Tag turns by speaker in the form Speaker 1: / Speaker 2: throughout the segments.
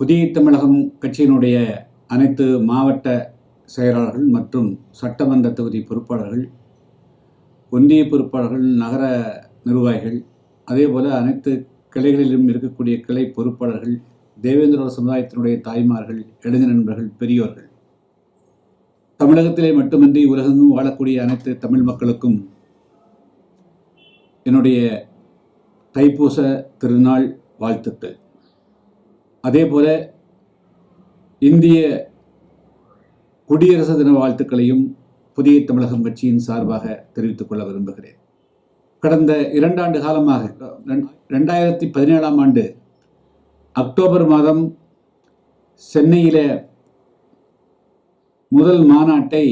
Speaker 1: புதிய தமிழகம் கட்சியினுடைய அனைத்து மாவட்ட செயலாளர்கள் மற்றும் சட்டமன்ற தொகுதி பொறுப்பாளர்கள் ஒன்றிய பொறுப்பாளர்கள் நகர நிர்வாகிகள் அதேபோல அனைத்து கிளைகளிலும் இருக்கக்கூடிய கிளை பொறுப்பாளர்கள் தேவேந்திர சமுதாயத்தினுடைய தாய்மார்கள் இளைஞர் நண்பர்கள் பெரியோர்கள். தமிழகத்திலே மட்டுமின்றி உலகெங்கும் வாழக்கூடிய அனைத்து தமிழ் மக்களுக்கும் என்னுடைய தைப்பூச திருநாள் வாழ்த்துக்கள். அதே போல இந்திய குடியரசு தின வாழ்த்துக்களையும் புதிய தமிழகம் கட்சியின் சார்பாக தெரிவித்துக் கொள்ள விரும்புகிறேன். கடந்த இரண்டாண்டு காலமாக ரெண்டாயிரத்தி பதினேழாம் ஆண்டு அக்டோபர் மாதம் சென்னையில முதல் மாநாட்டை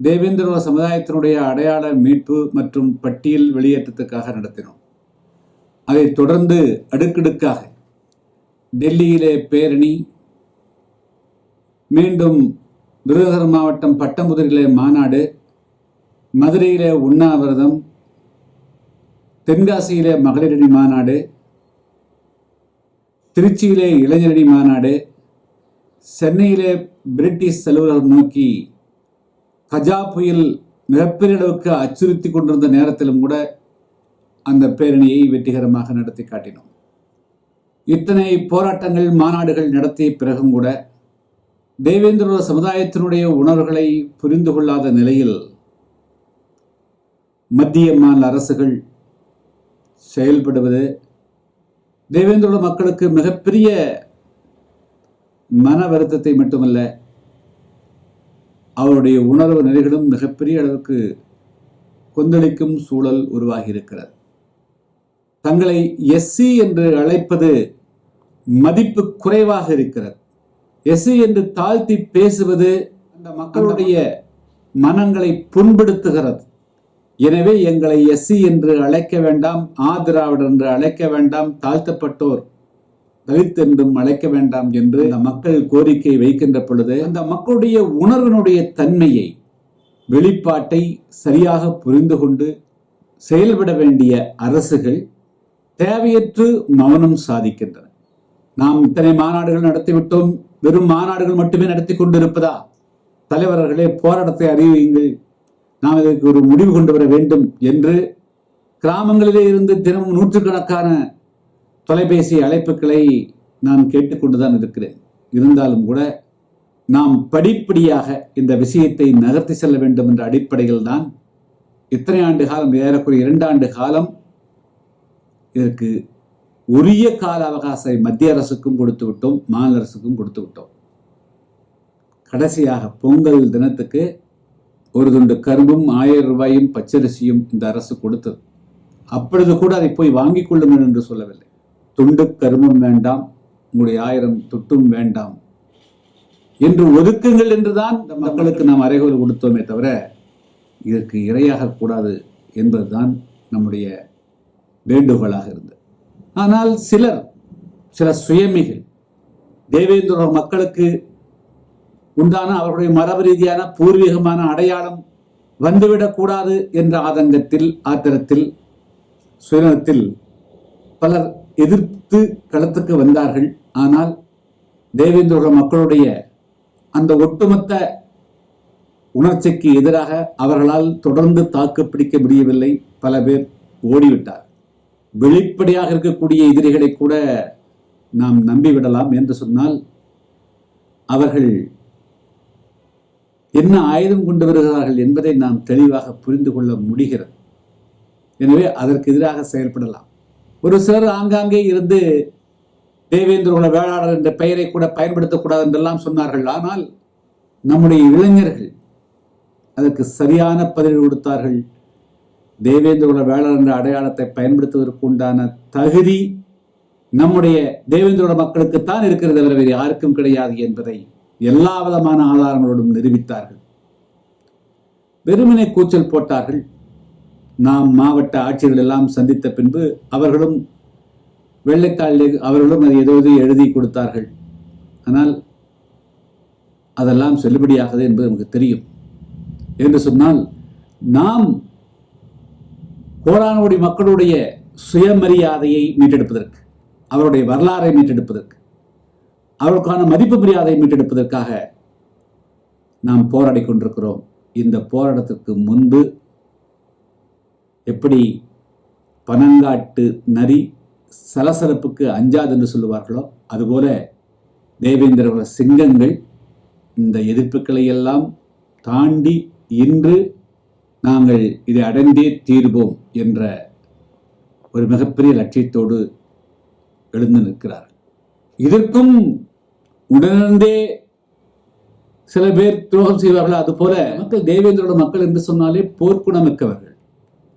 Speaker 1: தேவேந்திர சமுதாயத்தினுடைய அடையாள மீட்பு மற்றும் பட்டியல் வெளியேற்றத்துக்காக நடத்தினோம். அதைத் தொடர்ந்து அடுக்கடுக்காக டெல்லியிலே பேரணி மீண்டும் விருதுநகர் மாவட்டம் பட்டமுதிரிலே மாநாடு மதுரையிலே உண்ணாவிரதம் தென்காசியிலே மகளிரணி மாநாடு திருச்சியிலே இளைஞரணி மாநாடு சென்னையிலே பிரிட்டிஷ் அலுவலகம் நோக்கி கஜா புயல் மிகப்பெரிய அளவுக்கு அச்சுறுத்தி கொண்டிருந்த நேரத்திலும் கூட அந்த பேரணியை வெற்றிகரமாக நடத்தி காட்டினோம். இத்தனை போராட்டங்கள் மாநாடுகள் நடத்திய பிறகும் கூட தேவேந்திர சமுதாயத்தினுடைய உணர்வுகளை புரிந்து கொள்ளாத நிலையில் மத்திய மாநில அரசுகள் செயல்படுவது தேவேந்திர மக்களுக்கு மிகப்பெரிய மன வருத்தத்தை மட்டுமல்ல அவருடைய உணர்வு நிலைகளும் மிகப்பெரிய அளவுக்கு கொந்தளிக்கும் சூழல் உருவாகி இருக்கிறது தங்களை எஸ்சி என்று அழைப்பது மதிப்பு குறைவாக இருக்கிறது. எஸ்சி என்று தாழ்த்தி பேசுவது அந்த மக்களுடைய மனங்களை புண்படுத்துகிறது. எனவே எங்களை எஸ்சி என்று அழைக்க வேண்டாம் ஆதிராவிடர் என்று அழைக்க வேண்டாம் தாழ்த்தப்பட்டோர் தலித் என்றும் அழைக்க வேண்டாம் என்று அந்த மக்கள் கோரிக்கை வைக்கின்ற பொழுது அந்த மக்களுடைய உணர்வினுடைய தன்மையை வெளிப்பாட்டை சரியாக புரிந்து கொண்டு செயல்பட வேண்டிய அரசுகள் தேவையற்று மௌனம் சாதிக்கின்றன. நாம் இத்தனை மாநாடுகள் நடத்திவிட்டோம் வெறும் மாநாடுகள் மட்டுமே நடத்தி கொண்டிருப்பதா? தலைவர்களே போராட்டத்தை அறிவியுங்கள். நாம் இதற்கு ஒரு முடிவு கொண்டு வர வேண்டும் என்று கிராமங்களிலே இருந்து தினமும் நூற்றுக்கணக்கான தொலைபேசி அழைப்புகளை நான் கேட்டுக்கொண்டுதான் இருக்கிறேன். இருந்தாலும் கூட நாம் படிப்படியாக இந்த விஷயத்தை நகர்த்தி செல்ல வேண்டும் என்ற அடிப்படையில் தான் இத்தனை ஆண்டு காலம் ஏறக்குறைய இரண்டு ஆண்டு காலம் இதற்கு உரிய கால அவகாசத்தை மத்திய அரசுக்கும் கொடுத்து விட்டோம் மாநில அரசுக்கும் கொடுத்து விட்டோம். கடைசியாக பொங்கல் தினத்துக்கு ஒரு துண்டு கரும்பும் ஆயிரம் ரூபாயும் பச்சரிசியும் இந்த அரசு கொடுத்தது. அப்பொழுது கூட அதை போய் வாங்கிக் கொள்ளுங்கள் என்று சொல்லவில்லை. துண்டு கரும்பும் வேண்டாம் உங்களுடைய ஆயிரம் துட்டும் வேண்டாம் என்று ஒதுக்குங்கள் என்றுதான் இந்த மக்களுக்கு நாம் அறைகோல் கொடுத்தோமே தவிர இதற்கு இரையாக கூடாது என்பதுதான் நம்முடைய வேண்டுகோளாக இருந்தது. ஆனால் சிலர் சில சுயமிகள் தேவேந்திர மக்களுக்கு உண்டான அவர்களுடைய மரபு ரீதியான பூர்வீகமான அடையாளம் வந்துவிடக்கூடாது என்ற ஆதங்கத்தில் ஆத்திரத்தில் சுயநலத்தில் பலர் எதிர்த்து களத்துக்கு வந்தார்கள். ஆனால் தேவேந்திர மக்களுடைய அந்த ஒட்டுமொத்த உணர்ச்சிக்கு எதிராக அவர்களால் தொடர்ந்து தாக்கு பிடிக்க முடியவில்லை. பல பேர் ஓடிவிட்டார் வெளிப்படையாக இருக்கக்கூடிய எதிரிகளை கூட நாம் நம்பிவிடலாம் என்று சொன்னால் அவர்கள் என்ன ஆயுதம் கொண்டு வருகிறார்கள் என்பதை நாம் தெளிவாக புரிந்து கொள்ள முடிகிறது. எனவே அதற்கு எதிராக செயல்படலாம். ஒரு சிலர் ஆங்காங்கே இருந்து தேவேந்திரோட வேளாளர் என்ற பெயரை கூட பயன்படுத்தக்கூடாது என்றெல்லாம் சொன்னார்கள். ஆனால் நம்முடைய இளைஞர்கள் அதற்கு சரியான பதில் கொடுத்தார்கள். தேவேந்திர வேளாளர் என்ற அடையாளத்தை பயன்படுத்துவதற்கு உண்டான தகுதி நம்முடைய தேவேந்திரோட மக்களுக்குத்தான் இருக்கிறது தவிர வேறு யாருக்கும் கிடையாது என்பதை எல்லா விதமான ஆதாரங்களோடும் நிரூபித்தார்கள். வெறுமனை கூச்சல் போட்டார்கள். நாம் மாவட்ட ஆட்சியர்கள் எல்லாம் சந்தித்த பின்பு அவர்களும் வெள்ளைத்தாள் அவர்களும் அது எதோ எழுதி கொடுத்தார்கள். ஆனால் அதெல்லாம் செல்லுபடியாகாது என்பது நமக்கு தெரியும். என்று சொன்னால் நாம் கோடானோடி மக்களுடைய சுயமரியாதையை மீட்டெடுப்பதற்கு அவருடைய வரலாறை மீட்டெடுப்பதற்கு அவருக்கான மதிப்பு மரியாதையை மீட்டெடுப்பதற்காக நாம் போராடி கொண்டிருக்கிறோம். இந்த போராட்டத்திற்கு முன்பு எப்படி பனங்காட்டு நரி சலசலப்புக்கு அஞ்சாது என்று சொல்லுவார்களோ அதுபோல தேவேந்திர சிங்கங்கள் இந்த எதிர்ப்புகளை எல்லாம் தாண்டி இன்று நாங்கள் இதை அடைந்தே தீர்வோம் என்ற ஒரு மிகப்பெரிய லட்சியத்தோடு எழுந்து நிற்கிறார் இதற்கும் உடனே சில பேர் துரோகம் செய்வார்கள். அதுபோல மக்கள் தேவேந்திரோட மக்கள் என்று சொன்னாலே போர்க்குணமிக்கவர்கள்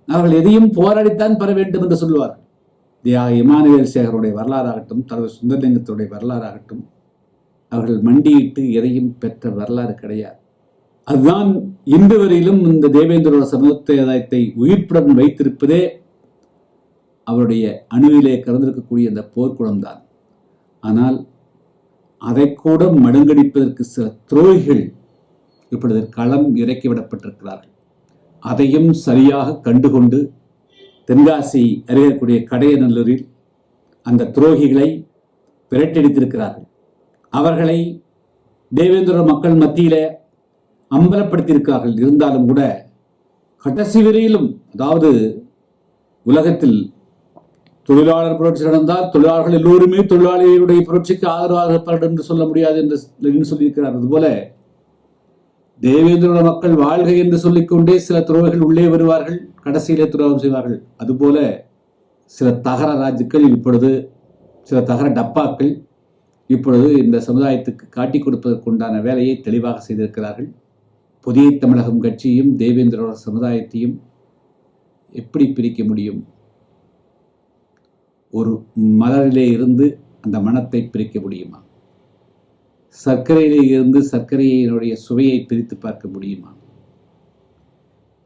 Speaker 1: அவர்கள் எதையும் போராடித்தான் பெற வேண்டும் என்று சொல்லுவார்கள். தியாக இமானுவேல் சேகருடைய வரலாறாகட்டும் தலைவர் சுந்தரலிங்கத்துடைய வரலாறாகட்டும் அவர்கள் மண்டியிட்டு எதையும் பெற்ற வரலாறு கிடையாது. அதுதான் இன்று வரையிலும் இந்த தேவேந்திரோட சமுதாயத்தை உயிர்ப்புடன் வைத்திருப்பதே அவருடைய அணுவிலே கலந்திருக்கக்கூடிய அந்த போர்க்குணம்தான். ஆனால் அதை கூட மடுங்கடிப்பதற்கு சில துரோகிகள் இப்பொழுது களம் இறக்கிவிடப்பட்டிருக்கிறார்கள் அதையும் சரியாக கண்டுகொண்டு தென்காசி அருகக்கூடிய கடையநல்லூரில் அந்த துரோகிகளை விரட்டடித்திருக்கிறார்கள் அவர்களை தேவேந்திர மக்கள் மத்தியிலே அம்பலப்படுத்தியிருக்கார்கள் இருந்தாலும் கூட கடைசி வரையிலும் அதாவது உலகத்தில் தொழிலாளர் புரட்சி நடந்தால் தொழிலாளர்கள் எல்லோருமே தொழிலாளிகளுடைய புரட்சிக்கு ஆதரவாக இருப்பார்கள் என்று சொல்ல முடியாது என்று சொல்லியிருக்கிறார். அதுபோல தேவேந்திர மக்கள் வாழ்க என்று சொல்லிக்கொண்டே சில துறவுகள் உள்ளே வருவார்கள் கடைசியிலே துரோகம் செய்வார்கள். அதுபோல சில தகர ராஜுக்கள் இப்பொழுது சில தகர டப்பாக்கள் இப்பொழுது இந்த சமுதாயத்துக்கு காட்டிக் கொடுப்பதற்குண்டான வேலையை தெளிவாக செய்திருக்கிறார்கள். புதிய தமிழகம் கட்சியும் தேவேந்திரோட சமுதாயத்தையும் எப்படி பிரிக்க முடியும்? ஒரு மலரிலே இருந்து அந்த மனத்தை பிரிக்க முடியுமா? சர்க்கரையிலே இருந்து சர்க்கரையினுடைய சுவையை பிரித்து பார்க்க முடியுமா?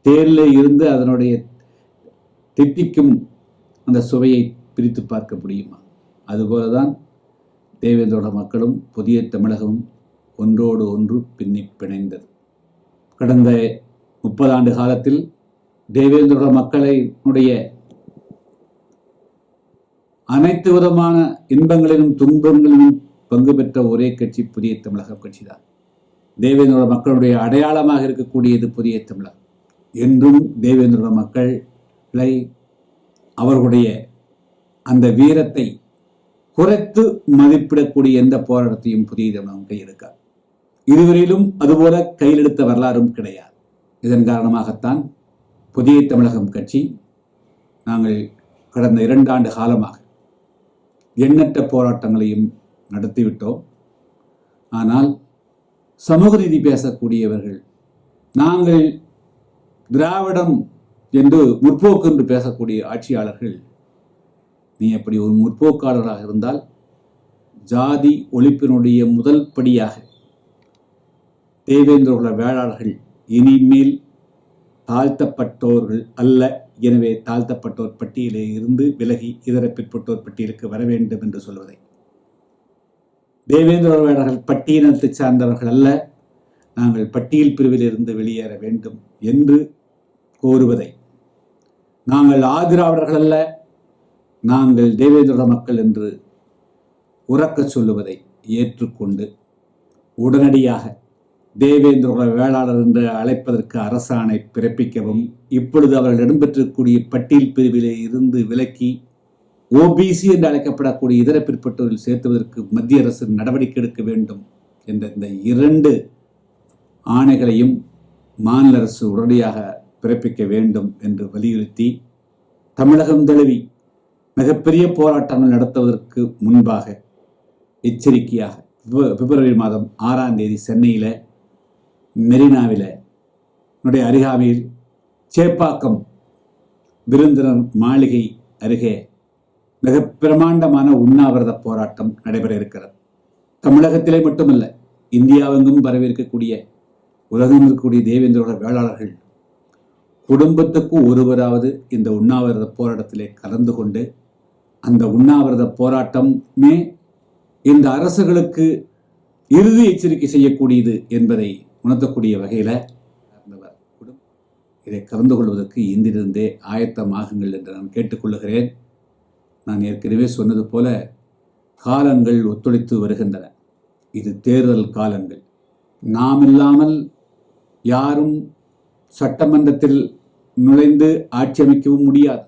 Speaker 1: தேரில் இருந்து அதனுடைய திட்டிக்கும் அந்த சுவையை பிரித்து பார்க்க முடியுமா? அதுபோலதான் தேவேந்திரோட மக்களும் புதிய தமிழகமும் ஒன்றோடு ஒன்று பின்னி பிணைந்தது. கடந்த முப்பது ஆண்டு காலத்தில் தேவேந்திரோட மக்களினுடைய அனைத்து விதமான இன்பங்களிலும் துன்பங்களிலும் பங்கு பெற்ற ஒரே கட்சி புதிய தமிழக கட்சி தான் தேவேந்திரோட மக்களுடைய அடையாளமாக இருக்கக்கூடியது புதிய தமிழகம். என்றும் தேவேந்திரோட மக்களை அவர்களுடைய அந்த வீரத்தை குறைத்து மதிப்பிடக்கூடிய எந்த போராட்டத்தையும் புதிய தமிழகம் கையெடுக்கார் இதுவரையிலும் அதுபோல கையில் எடுத்த வரலாறும் கிடையாது. இதன் காரணமாகத்தான் புதிய தமிழகம் கட்சி நாங்கள் கடந்த இரண்டு ஆண்டு காலமாக எண்ணற்ற போராட்டங்களையும் நடத்திவிட்டோம். ஆனால் சமூக ரீதி பேசக்கூடியவர்கள் நாங்கள் திராவிடம் என்று முற்போக்கு என்று பேசக்கூடிய ஆட்சியாளர்கள் நீ அப்படி ஒரு முற்போக்காளராக இருந்தால் ஜாதி ஒழிப்பினுடைய முதல் படியாக தேவேந்திர வேளாளர்கள் இனிமேல் தாழ்த்தப்பட்டோர்கள் அல்ல. எனவே தாழ்த்தப்பட்டோர் பட்டியலே இருந்து விலகி இதர பிற்பட்டோர் பட்டியலுக்கு வர வேண்டும் என்று சொல்வதை. தேவேந்திர வேளாளர்கள் பட்டியலத்தை சார்ந்தவர்கள் அல்ல. நாங்கள் பட்டியல் பிரிவில் இருந்து வெளியேற வேண்டும் என்று கோருவதை. நாங்கள் ஆதிராவிடர்கள் அல்ல. நாங்கள் தேவேந்திர மக்கள் என்று உறக்கச் சொல்லுவதை ஏற்றுக்கொண்டு உடனடியாக தேவேந்திர வேளாளர் என்று அழைப்பதற்கு அரசாணை பிறப்பிக்கவும் இப்பொழுது அவர்கள் இடம்பெற்றக்கூடிய பட்டியல் பிரிவிலே இருந்து விலக்கி ஓபிசி என்று அழைக்கப்படக்கூடிய இதர பிற்பட்டோரில் சேர்த்துவதற்கு மத்திய அரசு நடவடிக்கை எடுக்க வேண்டும் என்ற இந்த இரண்டு ஆணைகளையும் மாநில அரசு உடனடியாக பிறப்பிக்க வேண்டும் என்று வலியுறுத்தி தமிழகம் தழுவி மிகப்பெரிய போராட்டங்கள் நடத்துவதற்கு முன்பாக எச்சரிக்கையாக பிப்ரவரி மாதம் ஆறாம் தேதி சென்னையில் மெரினாவில் என்னுடைய அருகாமையில் சேப்பாக்கம் விருந்தினர் மாளிகை அருகே மிக பிரமாண்டமான உண்ணாவிரத போராட்டம் நடைபெற இருக்கிறது தமிழகத்திலே மட்டுமல்ல இந்தியாவெங்கும் பரவியிருக்கக்கூடிய உலகம் இருக்கக்கூடிய தேவேந்திரோட வேளாளர்கள் குடும்பத்துக்கு ஒருவராவது இந்த உண்ணாவிரத போராட்டத்திலே கலந்து கொண்டு அந்த உண்ணாவிரத போராட்டமே இந்த அரசுகளுக்கு இறுதி எச்சரிக்கை செய்யக்கூடியது என்பதை உணர்த்தக்கூடிய வகையில் இதை கலந்து கொள்வதற்கு இந்திலிருந்தே ஆயத்தமாகுங்கள் என்று நான் கேட்டுக்கொள்ளுகிறேன். நான் ஏற்கனவே சொன்னது போல காலங்கள் ஒத்துழைத்து வருகின்றன. இது தேர்தல் காலங்கள். நாம் இல்லாமல் யாரும் சட்டமன்றத்தில் நுழைந்து ஆட்சி அமைக்கவும் முடியாது.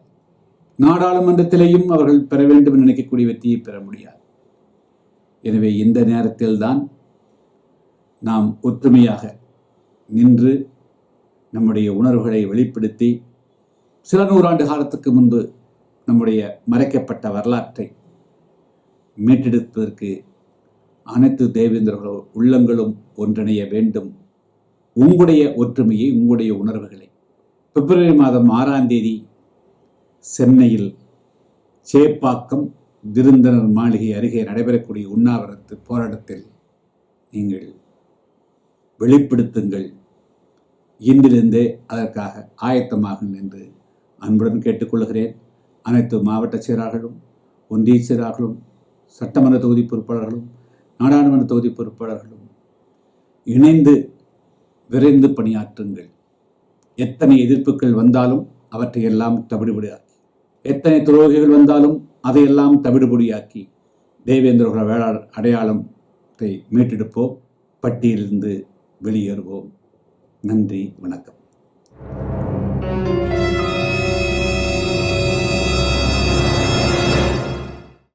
Speaker 1: நாடாளுமன்றத்திலேயும் அவர்கள் பெற வேண்டும் என்று நினைக்கக்கூடிய வெற்றியை பெற முடியாது. எனவே இந்த நேரத்தில்தான் நாம் ஒற்றுமையாக நின்று நம்முடைய உணர்வுகளை வெளிப்படுத்தி சில நூறாண்டு காலத்துக்கு முன்பு நம்முடைய மறைக்கப்பட்ட வரலாற்றை மீட்டெடுப்பதற்கு அனைத்து தேவேந்திரர்களோ உள்ளங்களும் ஒன்றிணைய வேண்டும். உங்களுடைய ஒற்றுமையை உங்களுடைய உணர்வுகளை. பிப்ரவரி மாதம் ஆறாம் தேதி சென்னையில் சேப்பாக்கம் விருந்தினர் மாளிகை அருகே நடைபெறக்கூடிய உண்ணாவிரத்து போராட்டத்தில் நீங்கள் வெளிப்படுத்துங்கள். இன்றிலிருந்தே அதற்காக ஆயத்தமாகும் என்று அன்புடன் கேட்டுக்கொள்கிறேன். அனைத்து மாவட்ட செயலாளர்களும் ஒன்றிய செயலாளர்களும் சட்டமன்ற தொகுதி பொறுப்பாளர்களும் நாடாளுமன்ற தொகுதி பொறுப்பாளர்களும் இணைந்து விரைந்து பணியாற்றுங்கள். எத்தனை எதிர்ப்புகள் வந்தாலும் அவற்றை எல்லாம் தவிடுபடியாக்கி எத்தனை துரோகிகள் வந்தாலும் அதையெல்லாம் தவிடுபடியாக்கி தேவேந்திர வேளாண் அடையாளத்தை மீட்டெடுப்போம். பட்டியலிருந்து வெளியேறுவோம். நன்றி வணக்கம்.